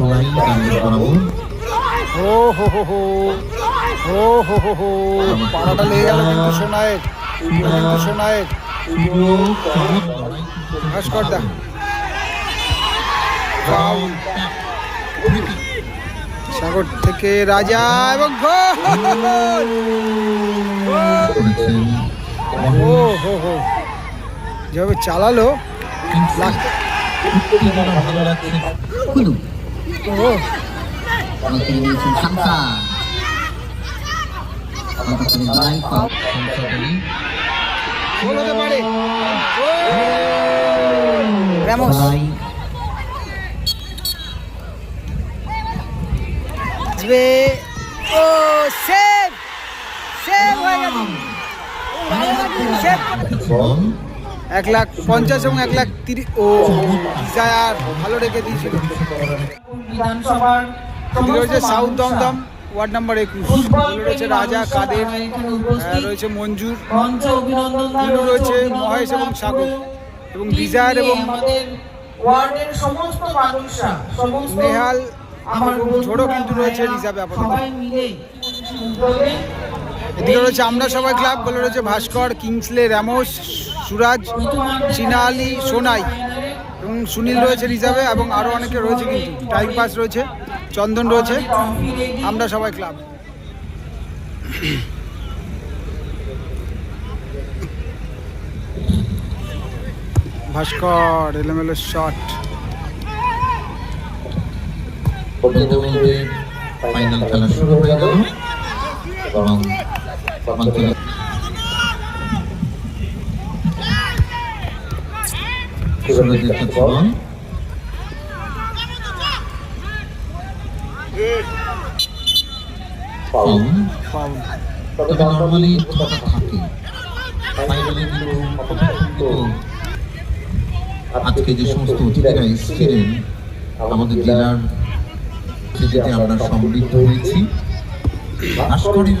গান্ধী বরাবর ও হো হো হো ও হো হো হো পাড়াটা লেগে গেল কিন্তু সোনায়ের। কিন্তু সোনায়ের ভাস্কর দা সাগর থেকে রাজা এবং ও হো হো যেভাবে চালালো ভালো লাগছে। র্যামোস লড়াই আসবে ও সেভ সেভ হয়ে গেল সেভ এক লাখ পঞ্চাশ এবং এক লাখ তিরিশ। ও ডিজায়ার ভালো রেখে দিয়েছিল। রয়েছে সাউথ দমদম ওয়ার্ড নাম্বার একুশ। রয়েছে রাজা কাদের রয়েছে মঞ্জুর। রয়েছে মহেশ এবং সাগর এবং ডিজায়ার এবং ওয়ার্ডের সমস্ত মানুষরা নেহাল ঝোড়ো কিন্তু রয়েছে রিজার্ভে আপাতত। এদিকে রয়েছে আমরা সবাই ক্লাব বলে রয়েছে ভাস্কর কিংসলে র্যামোস সুরাজ চীনা আলী সোনাই এবং সুনীল রয়েছে রিজার্ভে এবং আরও অনেকে রয়েছে কিন্তু। টাইম পাস রয়েছে, চন্দন রয়েছে। আমরা সবাই ক্লাব। ভাস্কর, এলোমেলো শট। ফাইনাল খেলা শুরু হয়ে গেল এবং সুরজিৎ বল ফাউল ফাউল তবে নর্মালি থাকে। ফাইনালে কিন্তু আজকে যে সমস্ত অতিথিরা এসেছিলেন আমাদের জেলার সেটিতে আমরা সমৃদ্ধ হয়েছি। ভাস্করের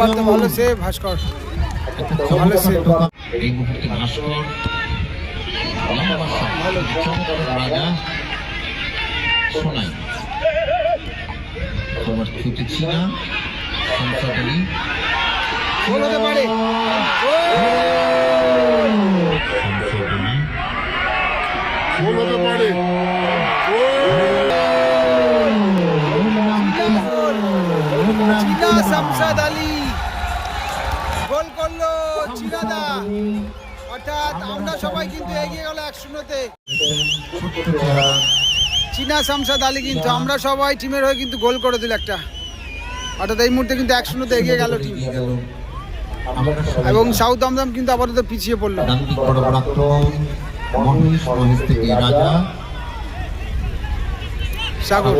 পারতো ভালো সে ভাস্কর। ভালো save। এই মুহূর্তে ভাস্কর রাজা সোনাই। তোমার ছুটি ছিল সংসারী বলতে পারে শামসাদ আলী কিন্তু আমরা সবাই টিমের হয়ে কিন্তু গোল করে দিল একটা। অর্থাৎ এই মুহূর্তে কিন্তু এক শূন্যতে এগিয়ে গেল টিম এবং সাউথ দমদম কিন্তু আপাতত পিছিয়ে পড়ল। সাগর।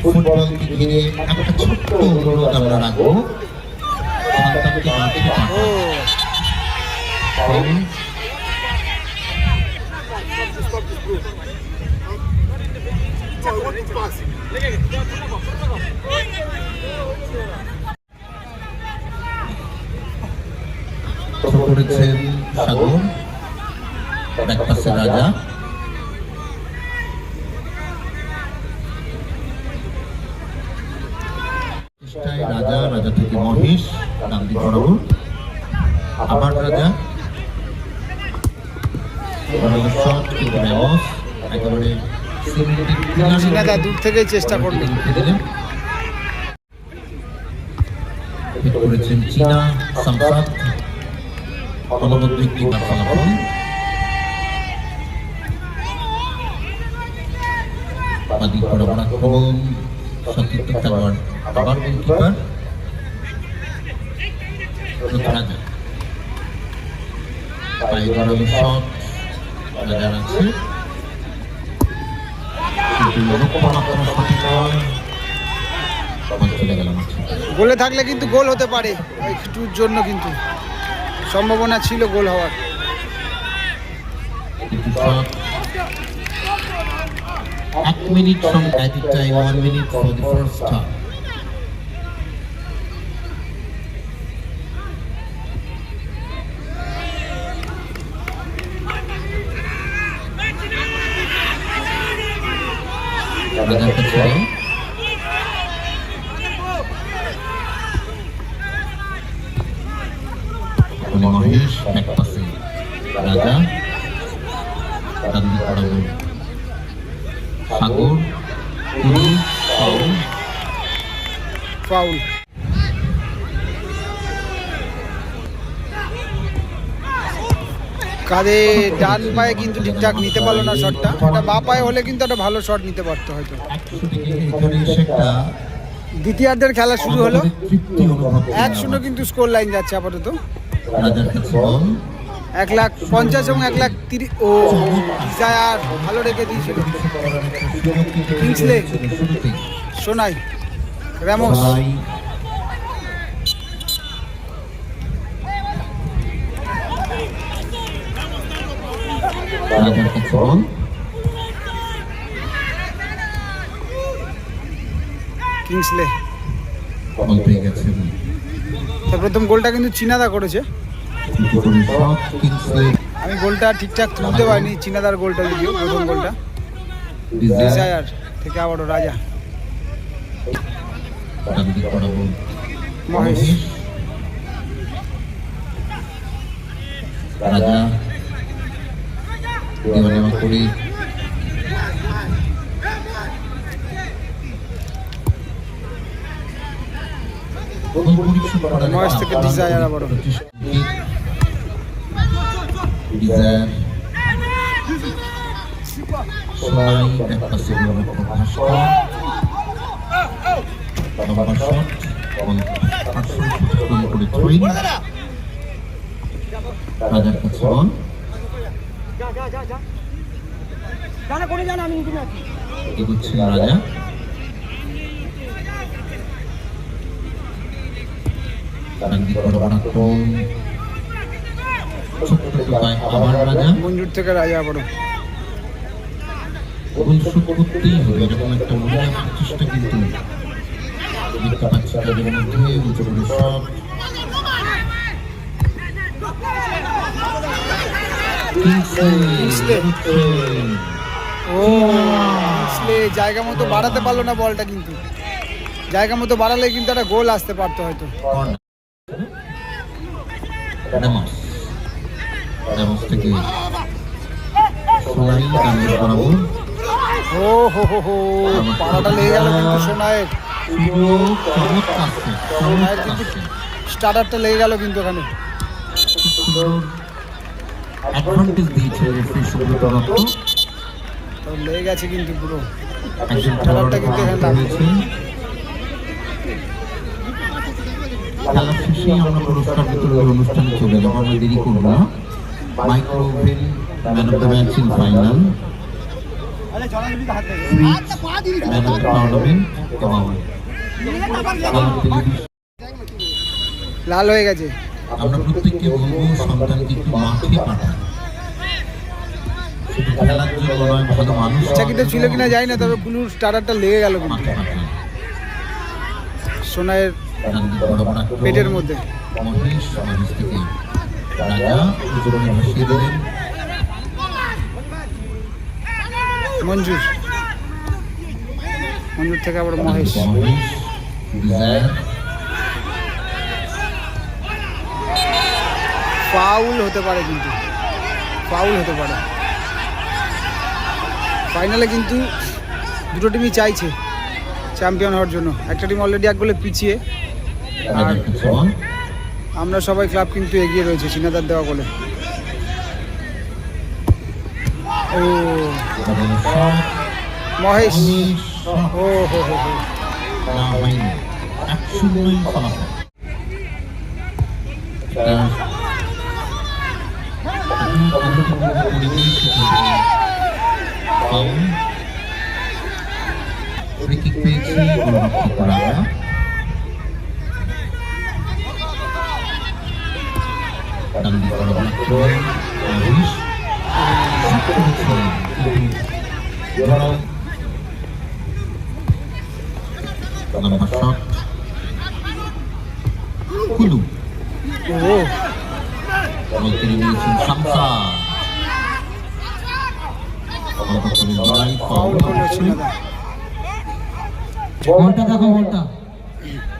ফুটবলকে ঘিরে একটা ছোট্ট অনুরোধ আমরা রাখব। সন্তানকে মাঠে ব্যাকপাসে রাজা। রাজা রাজা থেকে মহেশ বরাবর আবার রাজা। শট কিন্তু র্যামস একেবারে সিমেন্টের দূর থেকেই চেষ্টা করল উঠে দিলেন হিট করেছেন চীনা সামসাদ অনবদ্য একটি ফলাফল। বাদিক বরাবর আক্রমণ সতীর্থ খেলোয়াড় আবার গোলকিপার রাজা পায়ে গড়ানো শট বল চলে গেল থাকলে কিন্তু গোল হতে পারে। একটুর জন্য কিন্তু। সম্ভাবনা ছিল গোল হওয়ার। এক minute from added time, one minute for the first foul কাঁধে ডান পায়ে কিন্তু ঠিকঠাক নিতে পারল না শটটা এটা বা পায়ে হলে কিন্তু একটা ভালো শট নিতে পারতো হয়তো। দ্বিতীয়ার্ধের খেলা শুরু হলো। এক শূন্য কিন্তু স্কোর লাইন যাচ্ছে আপাতত। এক লাখ পঞ্চাশ এবং এক লাখ তিরিশ ও ডিজায়ার ভালো রেখে দিয়েছিল। সোনাই। র্যামোস কিংসলে প্রথম গোলটা কিন্তু চিনাদা করেছে। আমি গোলটা ঠিকঠাক তুলতে পারিনি চিনাদার গোলটা যদিও প্রথম গোলটা ডিজায়ার থেকে আবারও রাজা। রান্দি করাবো মহেশ। রাজা দেওয়ানেওয়া করে। মহেশ থেকে desire আবারও। ডিজায়ার সবাই এক পাশে ভাস্কর নম্বর শট আটশো ফুটবল করে থ্রোইং রাজার কাছে বল রাজা মঞ্জুর থেকে রাজা আবারও গোল শোধ এরকম একটা মূল্যায়ন কিন্তু জায়গা মতো বাড়াতে পারল না বলটা কিন্তু। জায়গা মতো বাড়ালে কিন্তু একটা গোল আসতে পারতো হয়তো। ও হো হো হো পাড়াটা লেগে গেল কিন্তু সোনায়ের। স্টার্টারটা লেগে গেল কিন্তু ওখানে অ্যাডভান্টেজ দিয়েছে রেফারি সুব্রত দত্ত তো লেগে গেছে কিন্তু পুরো। খেলাটা কিন্তু এখানে লাগবে। রয়েছে। খেলা শেষেই আমরা পুরস্কার বিতরণের অনুষ্ঠানে চলে যাব আমরা দেরি করব না। Micro oven man of the match in final man of the tournament লাল হয়ে গেছে। আমরা প্রত্যেককে বলব সন্তানকে একটু মাঠে পাঠান। ছিল কিনা জানি না তবে ব্লুর স্টার্টারটা লেগে গেল কিন্তু। সোনায়ের। পেটের মধ্যে। মঞ্জুর। মঞ্জুর থেকে আবার মহেশ ফাউল হতে পারে কিন্তু। ফাউল হতে পারে। ফাইনালে কিন্তু দুটো টিমই চাইছে চ্যাম্পিয়ন হওয়ার জন্য। একটা টিম অলরেডি এক গোলে পিছিয়ে। আমরা সবাই ক্লাব কিন্তু এগিয়ে রয়েছে চিনাদার দেওয়া গোলে। ও। মহেশ। ও হো হো হো। না হয়নি। এক শূন্যই ফলাফল আহ, খুবই গুরুত্বপূর্ণ পরিবেশ হিসেবে ফাউল ফ্রি কিক পেয়েছে গোলরক্ষক রানা ডান দিকে বরাবর মহেশ শট করেছেন কলকাতার লড়াই ফাউল ফাউল করল চিনাদা বলটা দেখো বলটা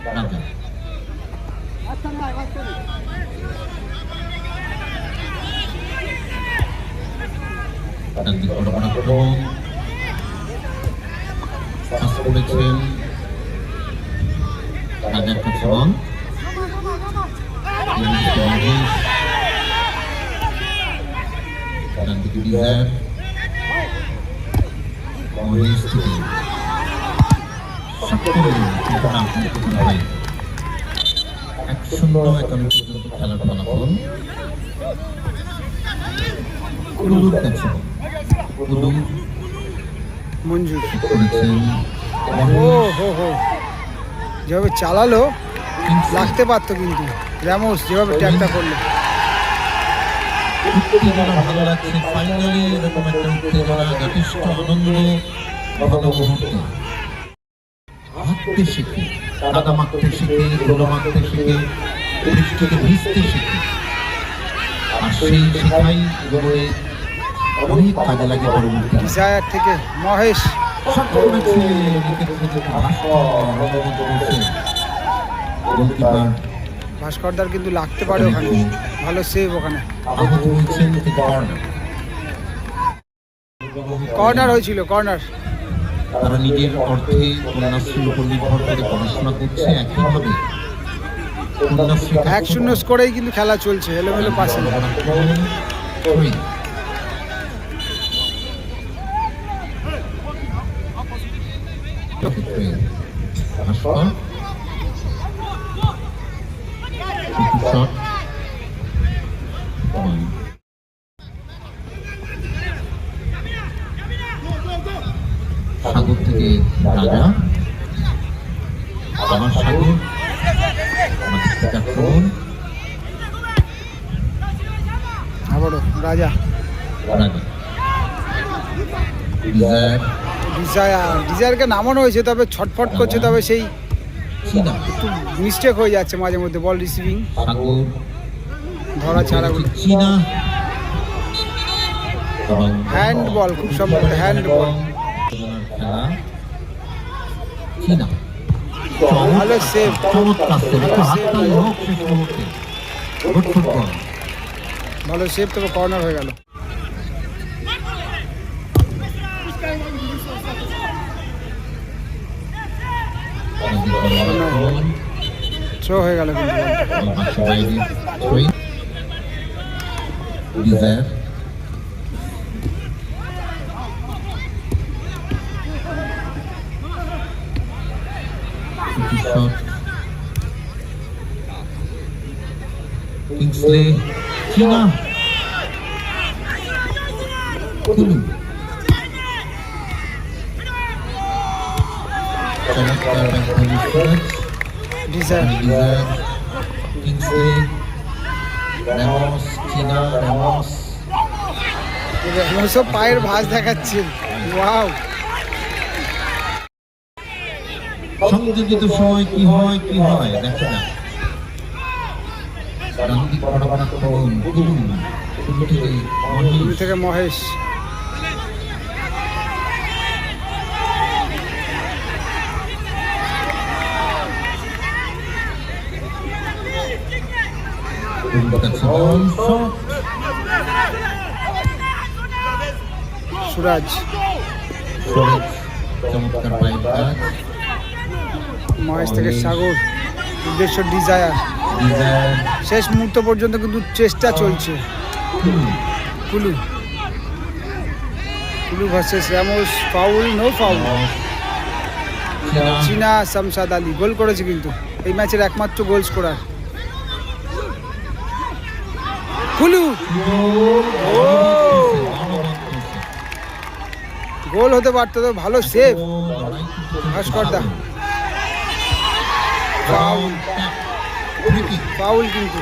রাজা ডান দিক বরাবর আক্রমণ পাস করেছেন রাজার কাছে বল ডান দিকে ডিজায়ার মহেশ থেকে এক শূন্য একান্ন পর্যন্ত খেলার ফলাফল কুলুর কাছে কুলু মঞ্জুর করেছেন যেভাবে চালালো লাগতে পারতো কিন্তু। র্যামোস যেভাবে ট্যাগটা করল। ভালো লাগছে ফাইনালি এরকম একটা উত্তেজনা যথেষ্ট আনন্দ ভালো মুহূর্ত হাঁটতে শিখে কাদা মাখতে শিখে ধুলো মাখতে শিখে বৃষ্টিতে ভিজতে শিখে আর সেই শেখাই জীবনে অনেক কাজে লাগে পরবর্তী ডিজায়ার থেকে মহেশ ভাস্করদার কিন্তু লাগতে পারে ওখানে। ভালো সেভ ওখানে। কর্নার হয়েছিল কর্নার তারা নিজের অর্থে কন্যাশ্রীর উপর নির্ভর করে পড়াশোনা করছে একইভাবে এক শূন্য স্কোরেই কিন্তু খেলা চলছে এলোমেলো পাশে সাগর ডিজায়ারকে নামানো হয়েছে তবে ছটফট করছে তবে সেই একটু মিস্টেক হয়ে যাচ্ছে মাঝে মধ্যে বল রিসিভিং ধরা ছাড়া চীনা হ্যান্ড বল খুব সম্ভবত হ্যান্ড বল ভালো সেভ ফুটবল ভালো সেভ তবে কর্নার হয়ে গেল। থ্রো হয়ে গেল কিন্তু বলটা। পাশে বাইরে থ্রোইং পায়ের ভাঁজ দেখাচ্ছে ওয়াও সংযোজিত সময় কি হয় কি হয় দেখে থেকে মহেশ কুলুর কাছে বল শট সুরাজ। মহেশ থেকে সাগর উদ্দেশ্য ডিজায়ার শেষ মুহূর্ত পর্যন্ত কিন্তু চেষ্টা চলছে। কুলু। কুলু। Versus Ramos foul no foul চীনা শামসাদ আলী গোল করেছে কিন্তু। এই ম্যাচের একমাত্র গোল স্কোরার কুলু গোল হতে পারতো তো ভালো সেভ ভাস্কর দা ফাউল ফাউল কিন্তু।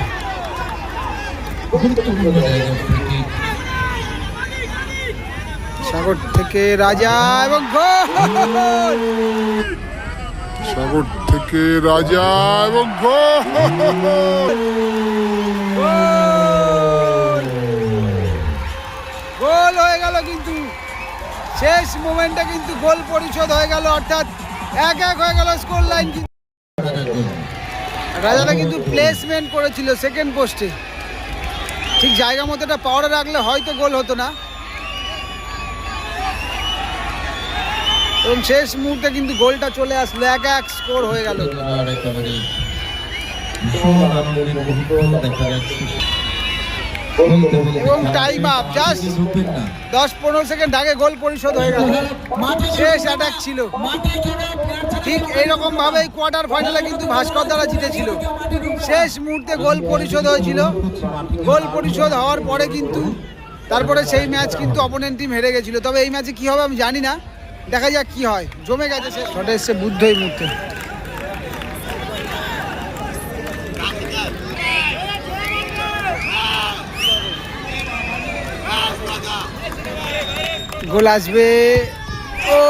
সাগর থেকে রাজা এবং গোল। সাগর থেকে রাজা এবং গোল। শেষ মোমেন্টে কিন্তু গোল পরিশোধ হয়ে গেল, অর্থাৎ এক এক হয়ে গেল স্কোর লাইন রাজাটা কিন্তু প্লেসমেন্ট করেছিল সেকেন্ড পোস্টে ঠিক জায়গা মতো এটা পাওয়ারে রাখলে হয়তো গোল হতো না। এবং শেষ মুহূর্তে কিন্তু গোলটা চলে আসলো, এক এক স্কোর হয়ে গেল। দেখা যাচ্ছে। এবং just রূপের না দশ পনেরো সেকেন্ড আগে গোল পরিশোধ হয়ে গেল। শেষ অ্যাটাক ছিল। ঠিক এইরকম ভাবেই কোয়ার্টার ফাইনালে কিন্তু ভাস্কর দ্বারা জিতেছিল। শেষ মুহূর্তে গোল পরিশোধ হয়েছিল। গোল পরিশোধ হওয়ার পরে কিন্তু তারপরে সেই ম্যাচ কিন্তু অপোনেন্ট টিম হেরে গেছিল। তবে এই ম্যাচে কি হবে আমি জানি না। দেখা যাক কি হয়। জমে গেছে সে শটে এসছে বুদ্ধ এই মুহূর্তে। গোল আসবে ও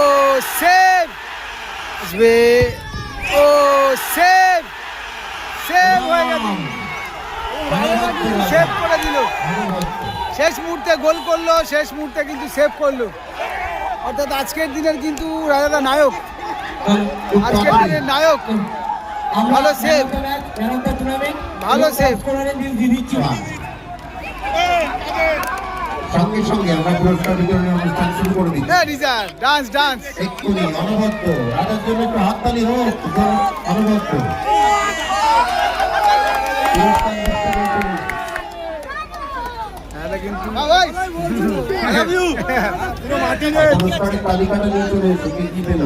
সেভ আসবে ও সেভ সেভ হয়ে গেল সেভ করে দিল শেষ মুহূর্তে গোল করল শেষ মুহূর্তে কিন্তু সেভ করল অর্থাৎ আজকের দিনের কিন্তু রাজাদা নায়ক আজকের দিনের নায়ক ভালো সেভ ভালো সেভ সঙ্গে সঙ্গে আমরা পুরস্কার বিতরণের অনুষ্ঠান শুরু করে হ্যাঁ ডান্স ডান্স এক্ষুনি অনবদ্য রাজার জন্য একটু হাততালি হোক অনবদ্য তালিকাটা নিয়ে চলে এসে কি কি পেল?